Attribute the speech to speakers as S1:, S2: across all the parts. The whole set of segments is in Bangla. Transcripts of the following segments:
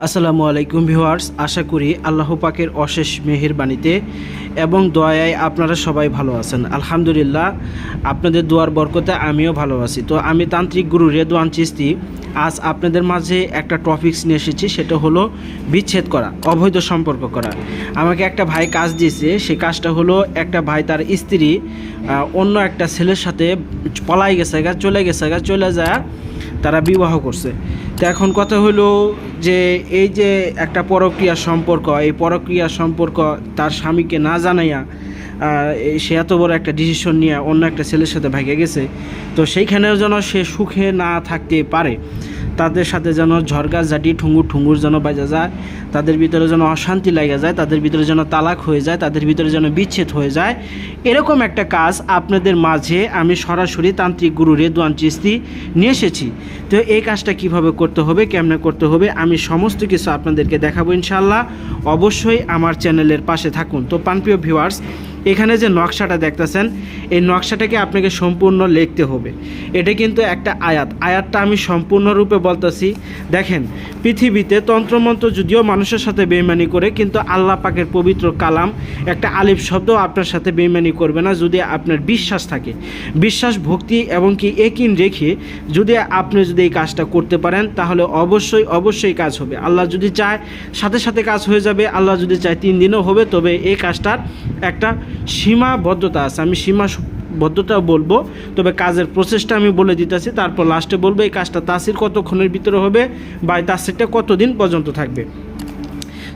S1: আসসালামু আলাইকুম ভিউয়ার্স আশা করি আল্লাহ পাকের অশেষ মেহেরবাণীতে এবং দয়ায় আপনারা সবাই ভালো আছেন। আলহামদুলিল্লাহ, আপনাদের দোয়ার বরকতে আমিও ভালো আছি। তো আমি তান্ত্রিক গুরু রেদওয়ান চিস্তি আজ আপনাদের মাঝে একটা টপিকস নিয়ে এসেছি, সেটা হলো বিচ্ছেদ করা, অবৈধ সম্পর্ক করা। আমাকে একটা ভাই কাজ দিয়েছে সেই কাজটা হলো একটা ভাই তার স্ত্রী অন্য একটা ছেলের সাথে পলাই গেছে গা, চলে গেছে গা, চলে যায়, তারা বিবাহ করছে। তো এখন কথা হলো যে এই যে একটা পরক্রিয়া সম্পর্ক, এই পরক্রিয়া সম্পর্ক তার স্বামীকে না জানাইয়া সে এত বড় একটা ডিসিশন নিয়ে অন্য একটা ছেলের সাথে ভাগে গেছে। তো সেইখানেও যেন সে সুখে না থাকতে পারে। তাদের সাথে যেন ঝরগা জাটি ঠুঙ্গুর ঠুঙ্গুর যেন বাজা যায়, তাদের ভিতরে যেন অশান্তি লাগা যায়, তাদের ভিতরে যেন তালাক হয়ে যায়, তাদের ভিতরে যেন বিচ্ছেদ হয়ে যায়, এরকম একটা কাজ আপনাদের মাঝে আমি সরাসরি তান্ত্রিক গুরু রেদওয়ান চিস্তি নিয়ে এসেছি। তো এই কাজটা কীভাবে করতে হবে, কেমনে করতে হবে, আমি সমস্ত কিছু আপনাদেরকে দেখাবো ইনশাল্লাহ অবশ্যই আমার চ্যানেলের পাশে থাকুন। তো পানপ্রিয় ভিউয়ার্স এখানে যে নকশাটা দেখতেছেন, এই নকশাটাকে আপনাকে সম্পূর্ণ লিখতে হবে। এটা কিন্তু একটা আয়াত। আয়াতটা আমি সম্পূর্ণরূপে বলতেছি, দেখেন, পৃথিবীতে তন্ত্রমন্ত্র যদিও মানুষের সাথে বেইমানি করে, কিন্তু আল্লাহ পাকের পবিত্র কালাম একটা আলিফ শব্দ আপনার সাথে বেইমানি করবে না যদি আপনার বিশ্বাস থাকে। বিশ্বাস, ভক্তি এবং কি একিন রেখে যদি আপনি যদি এই কাজটা করতে পারেন, তাহলে অবশ্যই অবশ্যই কাজ হবে। আল্লাহ যদি চায়, সাথে সাথে কাজ হয়ে যাবে। আল্লাহ যদি চায় তিন দিনও হবে, তবে এই কাজটার একটা সীমাবদ্ধতা আছে। আমি সীমা বদ্ধতা বলব, তবে কাজের প্রসেসটা আমি বলে দিতেছি, তারপর লাস্টে বলব, এই কাজটা তাসির কতক্ষণের ভিতরে হবে বা তাসিরটা কতদিন পর্যন্ত থাকবে।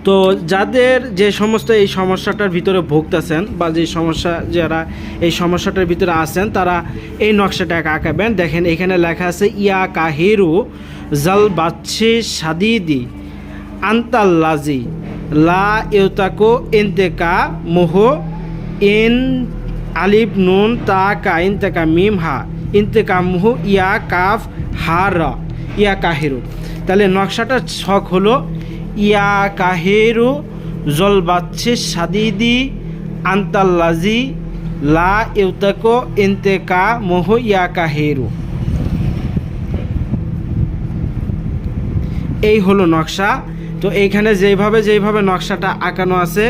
S1: তো যাদের যে সমস্ত এই সমস্যাটার ভিতরে ভুগতেছেন বা যে সমস্যা যারা এই সমস্যাটার ভিতরে আছেন, তারা এই নকশাটাকে আঁকাবেন। দেখেন এখানে লেখা আছে, ইয়া কাহিরু জাল বাচ্ছে সাদিদি আন্তাল্লাজি, লা ইউতাকো ইন্তেকা মোহ ইন আলিফ নুন তা কা ইন্তেকা মিম হা ইন্তেকা মুহু ইয়া কাফ হা র ইয়া কাহিরু তাহলে নকশাটার ছক হলো, ইয়া কাহেরু জল বাচ্ছে সাদিদি আন্তাল্লাজি লা ইউতাকো ইন্তেকা মোহ ইয়া কাহেরু। এই হলো নকশা। তো এইখানে যেইভাবে যেইভাবে নকশাটা আঁকানো আছে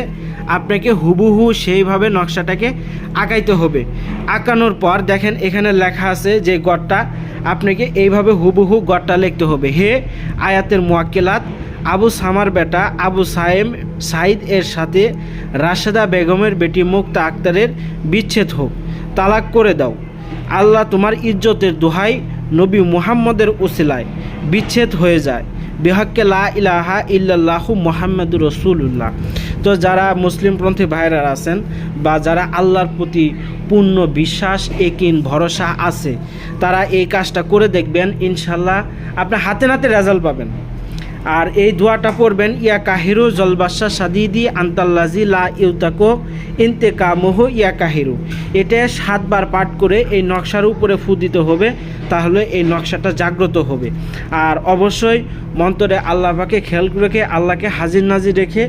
S1: আপনাকে হুবহু সেইভাবে নকশাটাকে আঁকাইতে হবে। আঁকানোর পর দেখেন এখানে লেখা আছে যে গড়টা, আপনাকে এইভাবে হুবহু গড়টা লিখতে হবে। হে আয়াতের মোয়াক্কেলাত, আবু সামার বেটা, আবু সায়েম সাইদ এর সাথে রাশেদা বেগমের বেটি মুক্তা আক্তারের বিচ্ছেদ হোক। তালাক করে দাও। আল্লাহ তোমার ইজ্জতের দোহাই নবী মুহাম্মদের ওসিলায় বিচ্ছেদ হয়ে যায়। বিহাক্কে লা ইলাহা ইল্লাল্লাহু মোহাম্মদুর রসুল্লাহ তো যারা মুসলিমপন্থী ভাইরা আছেন বা যারা আল্লাহর প্রতি পূর্ণ বিশ্বাস, একিন, ভরসা আছে, তারা এই কাজটা করে দেখবেন, ইনশাল্লাহ আপনার হাতে নাতে রেজাল্ট পাবেন। আর এই দোয়াটা পড়বেন, ইয়া কাহিরু জলবাসা সাদিদি আন্তাল্লাজি লা ইউতাকো ইন্তেকা মোহ ইয়া কাহিরু। এটা সাতবার পাঠ করে এই নকশার উপরে ফু দিতে হবে, তাহলে এই নকশাটা জাগ্রত হবে। আর অবশ্যই মন্ত্রে আল্লাপাকে খেয়াল রেখে, আল্লাহকে হাজির নাজির রেখে,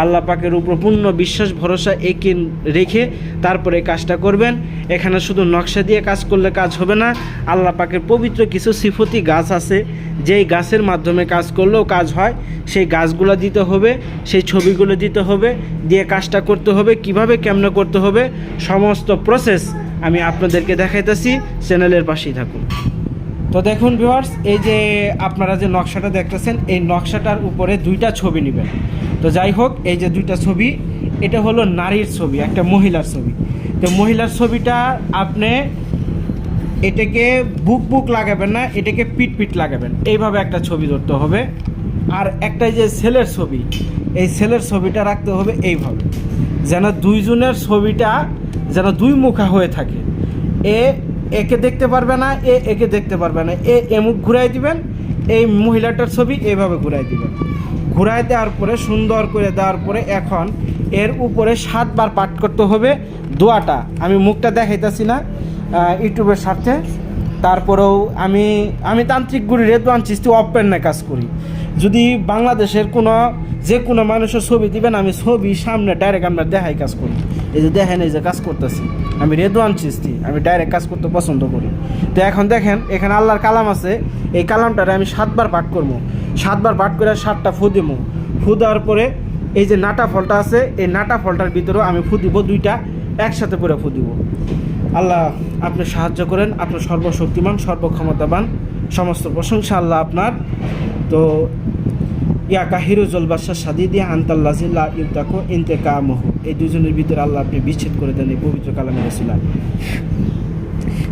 S1: আল্লাহ পাকের উপর পূর্ণ বিশ্বাস, ভরসা একিন রেখে তারপরে কাজটা করবেন। এখানে শুধু নকশা দিয়ে কাজ করলে কাজ হবে না, আল্লাহ পাকের পবিত্র কিছু সিফতি গাছ আছে, যেই গাছের মাধ্যমে কাজ করলেও কাজ হয়, সেই গাছগুলো দিতে হবে, সেই ছবিগুলো দিতে হবে, দিয়ে কাজটা করতে হবে, কীভাবে, কেমনে করতে হবে, সমস্ত প্রসেস আমি আপনাদেরকে দেখাইতেছি, চ্যানেলের পাশেই থাকুন। তো দেখুন ভিউয়ার্স এই যে আপনারা যে নকশাটা দেখতেছেন, এই নকশাটার উপরে দুইটা ছবি নেবেন। তো যাই হোক, এই যে দুইটা ছবি, এটা হলো নারীর ছবি, একটা মহিলার ছবি। তো মহিলার ছবিটা আপনি এটাকে বুক বুক লাগাবেন না, এটাকে পিট পিট লাগাবেন। এইভাবে একটা ছবি ধরতে হবে। আর একটাই যে ছেলের ছবি, এই ছেলের ছবিটা রাখতে হবে এইভাবে, যেন দুইজনের ছবিটা যেন দুই মুখা হয়ে থাকে। এ একে দেখতে পারবে না, এ একে দেখতে পারবে না। এ এমুখ ঘুরাই দিবেন, এই মহিলাটার ছবি এইভাবে ঘুরাই দিবেন। ঘুরাই দেওয়ার পরে, সুন্দর করে দেওয়ার পরে এখন এর উপরে সাতবার পাঠ করতে হবে দোয়াটা। আমি মুখটা দেখাইতেছি না ইউটিউবের স্বার্থে। তারপরেও আমি আমি তান্ত্রিক গুরু রেদওয়ান চিস্তি অপেন্নে কাজ করি। যদি বাংলাদেশের কোনো, যে কোনো মানুষের ছবি দিবেন, আমি ছবি সামনে ডাইরেক্ট আমরা দেখাই কাজ করি। এই যে দেখেন, এই যে কাজ করতেছি। আমি রেদওয়ান চিস্তি, আমি ডাইরেক্ট কাজ করতে পছন্দ করি। তো এখন দেখেন, এখানে আল্লাহর কালাম আছে। এই কালামটারে আমি সাতবার পাঠ করব। সাতবার পাঠ করে সাতটা ফু দিব। ফু দেওয়ার পরে এই যে নাটা ফলটা আছে, এই নাটা ফলটার ভিতরেও আমি ফু দিব দুইটা, একসাথে করে ফু দিব। আল্লাহ আপনি সাহায্য করেন আপনার সর্বশক্তিমান, সর্বক্ষমতাবান, সমস্ত প্রশংসা আল্লাহ আপনার তো ইয়া কাহিরু জলবাসা সাদি দিয়ে আন্তাল্লাজিল্লা ইউতাকো ইনতে কামহ এই দুজনের ভিতরে আল্লাহ আপনি বিচ্ছেদ করে দেন এই পবিত্র কালামে রসুল্লাহ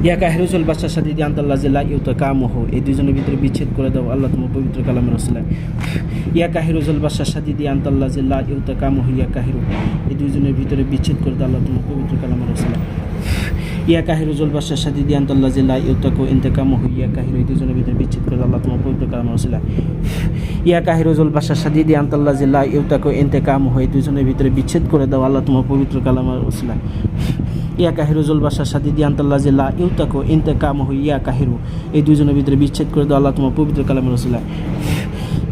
S1: ইয়া কাহিরুজুল বাদশাহ সাদি দিয়ে আন্তাল্লাহ জিল্লা ইউতা কামহ এই দুজনের ভিতরে বিচ্ছেদ করে দাও আল্লাহ তোমার পবিত্র কালামে রসুল্লাহ ইয়া কাহিরুজুল বাদশাহ সাদি দিয়ে আন্তাল্লাহ জিল্লা ইউতা কামহ ইয়া কাহিরু। এই দুজনের ভিতরে বিচ্ছেদ করে দাও আল্লাহ তোমার পবিত্র কালামে রসুল্লাহ ইয়া কাহিরুজুল বাদশাহ সাদি দিয়ে আন্তাল্লাহ জিল্লা ইউতাকো ইন্তেকামহ ইয়া কাহিরু এই দুজনের ভিতরে বিচ্ছেদ করে আল্লাহ তোমার পবিত্র কালামে রসুল্লাহ ইয়া কাহিরুজুল বাদশাহ সাদি দিয়ে আন্তাল্লাহ জিল্লা ইউতাকো ইন্তেকামহ এই দুজনের ভিতরে বিচ্ছেদ করে দাও আল্লাহ তোমার পবিত্র কালামে রসুল্লাহ ইয়া কাহিরুজুল বাসার সাথে দিয়ে আন্তাল্লাহ জিল্লা ইউতাকো ইনতে কাম হই ইয়া কাহিরু এই দুজনের ভিতরে বিচ্ছেদ করে দাও আল্লাহ তোমার পবিত্র কালামের রসুল্লাহ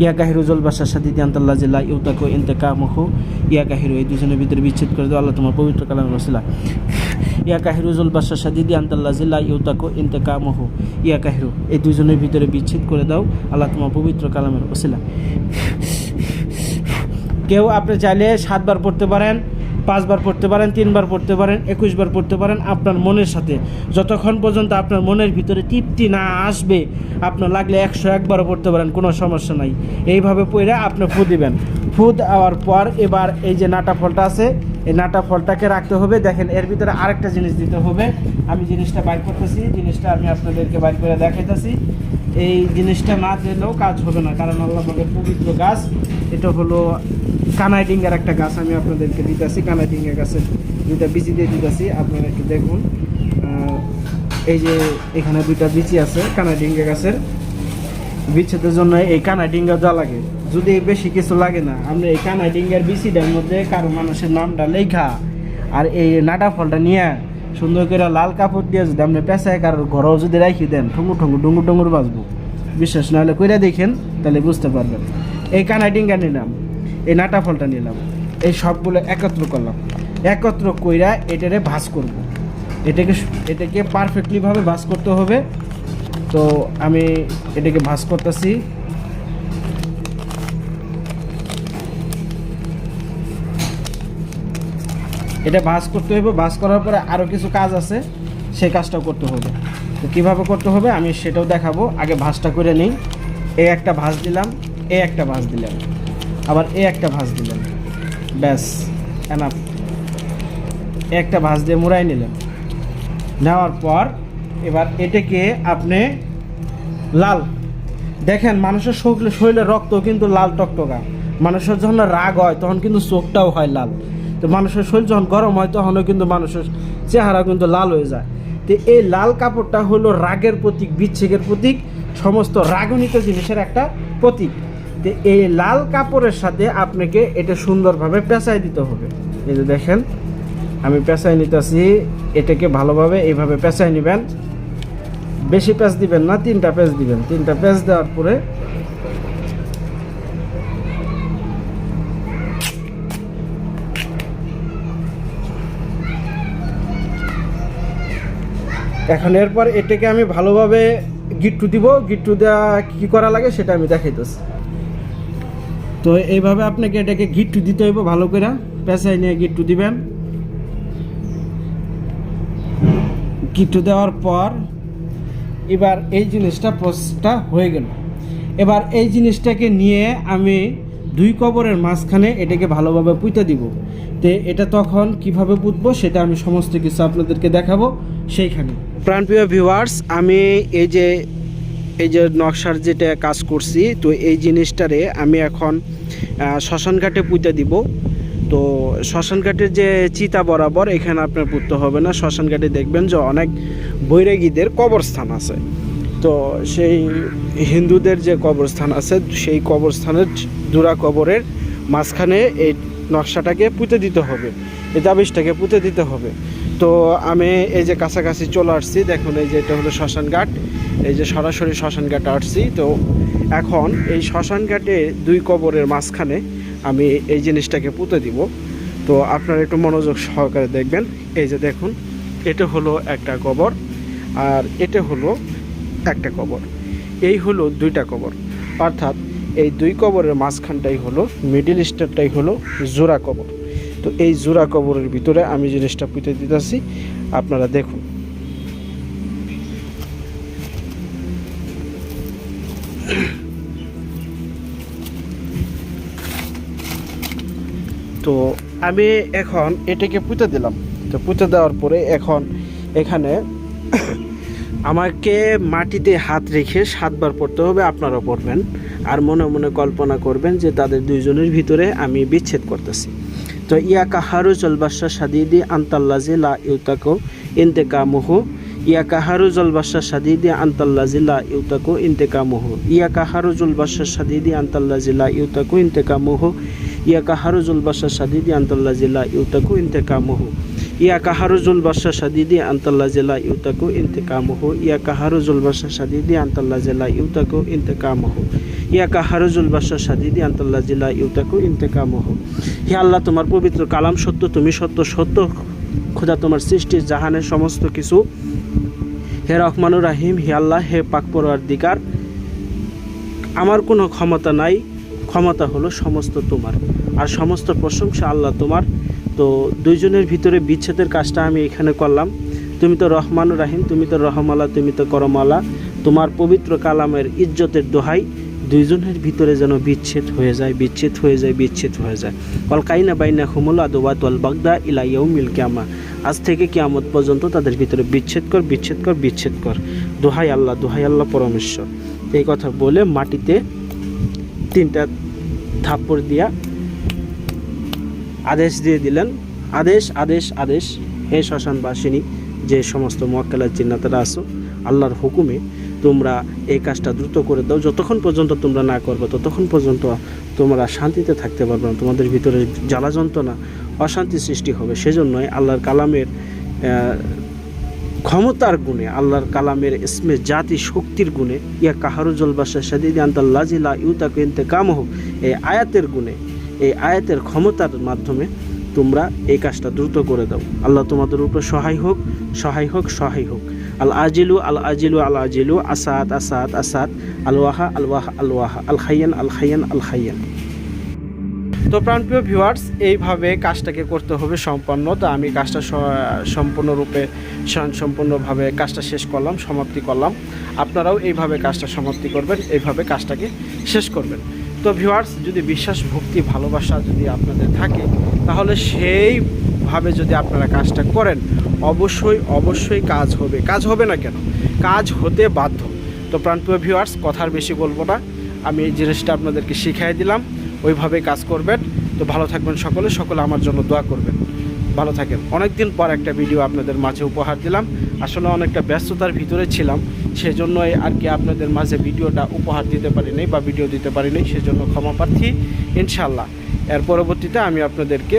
S1: ইয়া কাহিরুজুল বাসার সাথে দিয়ে আন্তাল্লাহ জিল্লা ইউতাকো ইনতে কাম ইয়া কাহিরু এই দুজনের ভিতরে বিচ্ছেদ করে দেওয়া আল্লাহ তোমার পবিত্র কালাম রসিলা ইয়া কাহিরুজুল বাসার সাথে দিয়ে আন্তাল্লা জিল্লা ইউতাকো ইনতে কাম ইয়া কাহিরু এই দুজনের ভিতরে বিচ্ছেদ করে দাও, আল্লাহ তোমার পবিত্র কালামের রসিলা কেউ আপনি চাইলে সাতবার পড়তে পারেন। পাঁচবার পড়তে পারেন, তিনবার পড়তে পারেন, একুশবার পড়তে পারেন আপনার মনের সাথে। যতক্ষণ পর্যন্ত আপনার মনের ভিতরে তৃপ্তি না আসবে, আপনার লাগলে একশো একবারও পড়তে পারেন, কোনো সমস্যা নাই। এইভাবে পড়ে আপনি ফু দিবেন। ফু দেওয়ার পর এবার এই যে নাটা ফলটা আছে, এই নাটা ফলটাকে রাখতে হবে। দেখেন, এর ভিতরে আরেকটা জিনিস দিতে হবে। আমি জিনিসটা বাইর করতেছি, জিনিসটা আমি আপনাদেরকে বাইর করে দেখাইতেছি। এই জিনিসটা না দিলেও কাজ হবে না, কারণ আল্লাহ পাকের পবিত্র গাছ, এটা হলো কানাই ডিঙ্গার একটা গাছ, আমি আপনাদেরকে দিতেছি কানাই ডিঙ্গা গাছের দুইটা বিচি দিয়ে দিতেছি, আপনারা একটু দেখুন। এই যে এখানে দুইটা বিচি আছে কানাই ডিঙ্গা গাছের। বিচ্ছেদের জন্য এই কানাই ডিঙ্গা দেওয়া লাগে, যদি বেশি কিছু লাগে না, আমরা এই কানাই ডিঙ্গার বিচিটার মধ্যে কারও মানুষের নামটা লেখা, আর এই নাটা ফলটা নিয়ে সুন্দর করে লাল কাপড় দিয়ে যদি আপনি পেঁচায় কারোর ঘরেও যদি রাখি দেন, ঠুঙ্গু ঠুঙ্গু, ডুঙ্গু ডুঙ্গুর বাঁচবো বিশ্বাস না হলে কইরা দেখেন, তাহলে বুঝতে পারবেন। এই কানাই ডিঙ্গা নিলাম, এই নাটা ফলটা নিলাম, এই সবগুলো একত্র করলাম। একত্র কইরা এটারে ভাজ করব। এটাকে এটাকে পারফেক্টলিভাবে ভাজ করতে হবে। তো আমি এটাকে ভাজ করতেছি। এটা ভাজ করতে হবে ভাজ করার পরে আরও কিছু কাজ আছে, সেই কাজটাও করতে হবে তো কীভাবে করতে হবে আমি সেটাও দেখাবো। আগে ভাজটা করে নিই। এ একটা ভাজ দিলাম, এ একটা ভাজ দিলাম। আবার এ একটা ভাজ দিলাম। ব্যাস এনাফ একটা ভাজ দিয়ে মুড়াই নিলেন নেওয়ার পর এবার এটাকে আপনি লাল, দেখেন মানুষের শরীরে শরীরে রক্ত কিন্তু লাল টকটকা। মানুষের যখন রাগ হয়, তখন কিন্তু চোখটাও হয় লাল। তো মানুষের শরীর যখন গরম হয়, তখনও কিন্তু মানুষের চেহারা কিন্তু লাল হয়ে যায়। তো এই লাল কাপড়টা হলো রাগের প্রতীক বিচ্ছেকের প্রতীক, সমস্ত রাগনিত জিনিসের একটা প্রতীক। তো এই লাল কাপড়ের সাথে আপনাকে এটা সুন্দরভাবে পেঁচাই দিতে হবে। এই যে দেখেন, আমি পেঁচাই নিতেছি, এটাকে ভালোভাবে এইভাবে পেঁচাই নেবেন। বেশি প্যাচ দিবেন না, তিনটা প্যাচ দিবেন। তিনটা প্যাচ দেওয়ার পরে এখন এরপর এটাকে আমি ভালোভাবে গিট্টু দিব গিট্টু দেওয়া কী করা লাগে সেটা আমি দেখাইতেছি। তো এইভাবে আপনাকে এটাকে গিট্টু দিতে হইব ভালো করে পেঁচাই নিয়ে গিট্টু দিবেন। গিট্টু দেওয়ার পর এবার এই জিনিসটা প্রসেসটা হয়ে গেল। এবার এই জিনিসটাকে নিয়ে আমি দুই কবরের মাঝখানে এটাকে ভালোভাবে পুঁতে দিব। তো এটা তখন কীভাবে পুঁতবো সেটা আমি সমস্ত কিছু আপনাদেরকে দেখাবো সেইখানে। প্রাণপ্রিয় ভিউয়ার্স আমি এই যে এই যে নকশার যেটা কাজ করছি তো এই জিনিসটারে আমি এখন আহ, শ্মশান ঘাটে পুঁতে দিব। তো শ্মশান ঘাটের যে চিতা বরাবর এখানে আপনার পুঁততে হবে না। শ্মশান ঘাটে দেখবেন যে অনেক বৈরাগীদের কবরস্থান আছে। তো সেই হিন্দুদের যে কবরস্থান আছে সেই কবরস্থানের জোড়া কবরের মাঝখানে এই নকশাটাকে পুঁতে দিতে হবে। এই দাবিসটাকে পুঁতে দিতে হবে। তো আমি এই যে কাছাকাছি চলে আসছি, দেখুন এই যে এটা হলো শ্মশান ঘাট, এই যে সরাসরি শ্মশান ঘাটে আসছি। তো এখন এই শ্মশান ঘাটে দুই কবরের মাঝখানে আমি এই জিনিসটাকে পুঁতে দিব। তো আপনারা একটু মনোযোগ সহকারে দেখবেন। এই যে দেখুন, এটা হলো একটা কবর আর এটা হলো একটা কবর। এই হলো দুইটা কবর। অর্থাৎ এই দুই কবরের মাঝখানটাই হলো মিডিল স্টারটাই হলো জোড়া কবর। তো এই জোড়া কবরের ভিতরে আমি জিনিসটা পুঁতে দিতেছি, আপনারা দেখুন। তো আমি এখন এটাকে পুঁতে দিলাম। তো পুঁতে দেওয়ার পরে এখন এখানে আমাকে মাটিতে হাত রেখে সাতবার পড়তে হবে আপনারা পড়বেন। আর মনে মনে কল্পনা করবেন যে তাদের দুইজনের ভিতরে আমি বিচ্ছেদ করতেছি। তো ইয়া কাহারু জলবাসা সাদিদি আন্তাল্লাজি লা ইউতাকো ইন্তেকামুহ। ইয়া কাহারু জলবাসা সাদিদি আন্তাল্লাজি লা ইউতাকো ইন্তেকামুহ। ইয়া কাহারু জলবাসা সাদিদি আন্তাল্লাজি লা ইউতাকো ইন্তেকামুহ। ইয়া কাহারু জলবাসা সাদিদি আন্তাল্লাজি লা ইউতাকো ইন্তেকামুহ। ইয়া কাহারুজুল বাসা সাদিদি আন্তাল্লা জেলা ইউতাকু ইন্তেকামহ ইয়া কাহারুজুল বাসা সাদিদি আন্তাল্লা জেলা ইউতাকু ইন্তেকামহ ইয়া কাহারুজুল বাসা সাদিদি আন্তাল্লা জেলা ইউতাকু ইন্তেকামহ হে আল্লাহ, তোমার পবিত্র কালাম সত্য, তুমি সত্য সত্য খোদা তোমার সৃষ্টি, জাহানের সমস্ত কিছু। হে রহমানুর রাহিম, হে আল্লাহ, হে পাক পরোয়ার দিকার আমার কোনো ক্ষমতা নাই, ক্ষমতা হলো সমস্ত তোমার। আর সমস্ত প্রশংসা আল্লাহ তোমার। তো দুইজনের ভিতরে বিচ্ছেদের কাজটা আমি এখানে করলাম। তুমি তো রহমান রাহিম, তুমি তো রহমালা, তুমি তো করমালা। তোমার পবিত্র কালামের ইজ্জতের দোহাই দুইজনের ভিতরে যেন বিচ্ছেদ হয়ে যায়, বিচ্ছেদ হয়ে যায়, বিচ্ছেদ হয়ে যায়। অল কাইনা বাইনা হুমুল আদোয়াত ওয়াল বাগদা ইলাইয়াও মিল কিয়ামা আজ থেকে কিয়ামত পর্যন্ত তাদের ভিতরে বিচ্ছেদ কর বিচ্ছেদ কর বিচ্ছেদ কর। দোহাই আল্লাহ দোহাই আল্লাহ পরমেশ্বর। এই কথা বলে মাটিতে তিনটা থাপ্পড় দিয়া আদেশ দিয়ে দিলেন, আদেশ আদেশ আদেশ, হে শ্মশানবাসিনী, যে সমস্ত মোয়াক্কেলার চিন্নাতারা আসো আল্লাহর হুকুমে তোমরা এই কাজটা দ্রুত করে দাও, যতক্ষণ পর্যন্ত তোমরা না করবে, ততক্ষণ পর্যন্ত তোমরা শান্তিতে থাকতে পারবে না, তোমাদের ভিতরে জ্বালা যন্ত্রণা, অশান্তি সৃষ্টি হবে। সেজন্যই আল্লাহর কালামের ক্ষমতার গুণে, আল্লাহর কালামের ইসমে জাতি শক্তির গুণে, ইয়া কাহারুজল বাসা সাদিদি আন্তাল্লাজিলা ইউতাকে ইনতে কাম হোক এই আয়াতের গুণে এই আয়াতের ক্ষমতার মাধ্যমে তোমরা এই কাজটা দ্রুত করে দাও। আল্লাহ তোমাদের উপর সহায় হোক সহায় হোক সহায় হোক। আল আজিলু আল আজিলু আল আজিলু, আসাদ আসাদ আসাদ আলওয়াহা আলওয়াহা আলওয়াহা আল ওয়াহা, আল খাইয়ান আল খাইয়ান আল খাইয়ান। তো প্রাণপ্রিয় ভিউয়ার্স, এইভাবে কাজটাকে করতে হবে সম্পন্ন। তো আমি কাজটা সম্পূর্ণরূপে সম্পূর্ণভাবে কাজটা শেষ করলাম, সমাপ্তি করলাম। আপনারাও এইভাবে কাজটা সমাপ্তি করবেন, এইভাবে কাজটাকে শেষ করবেন। তো ভিউয়ার্স যদি বিশ্বাস, ভক্তি, ভালোবাসা যদি আপনাদের থাকে, তাহলে সেইভাবে যদি আপনারা কাজটা করেন, অবশ্যই অবশ্যই কাজ হবে। কাজ হবে না কেন? কাজ হতে বাধ্য। তো প্রাণপ্রিয় ভিউয়ার্স কথার বেশি বলব না। আমি এই জিনিসটা আপনাদেরকে শিখিয়ে দিলাম। ওইভাবে কাজ করবেন। তো ভালো থাকবেন সকলে। সকলে আমার জন্য দোয়া করবেন। ভালো থাকেন। অনেকদিন পর একটা ভিডিও আপনাদের মাঝে উপহার দিলাম। আসলে অনেকটা ব্যস্ততার ভিতরে ছিলাম। সেজন্যই আর কি আপনাদের মাঝে ভিডিওটা উপহার দিতে পারিনি বা ভিডিও দিতে পারিনি, সেজন্য ক্ষমা প্রার্থী ইনশাল্লাহ এর পরবর্তীতে আমি আপনাদেরকে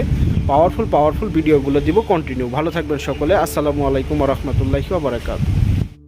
S1: পাওয়ারফুল পাওয়ারফুল ভিডিওগুলো দিব কন্টিনিউ ভালো থাকবেন সকলে। আসসালামু আলাইকুম রহমতুল্লাহি বারাকাত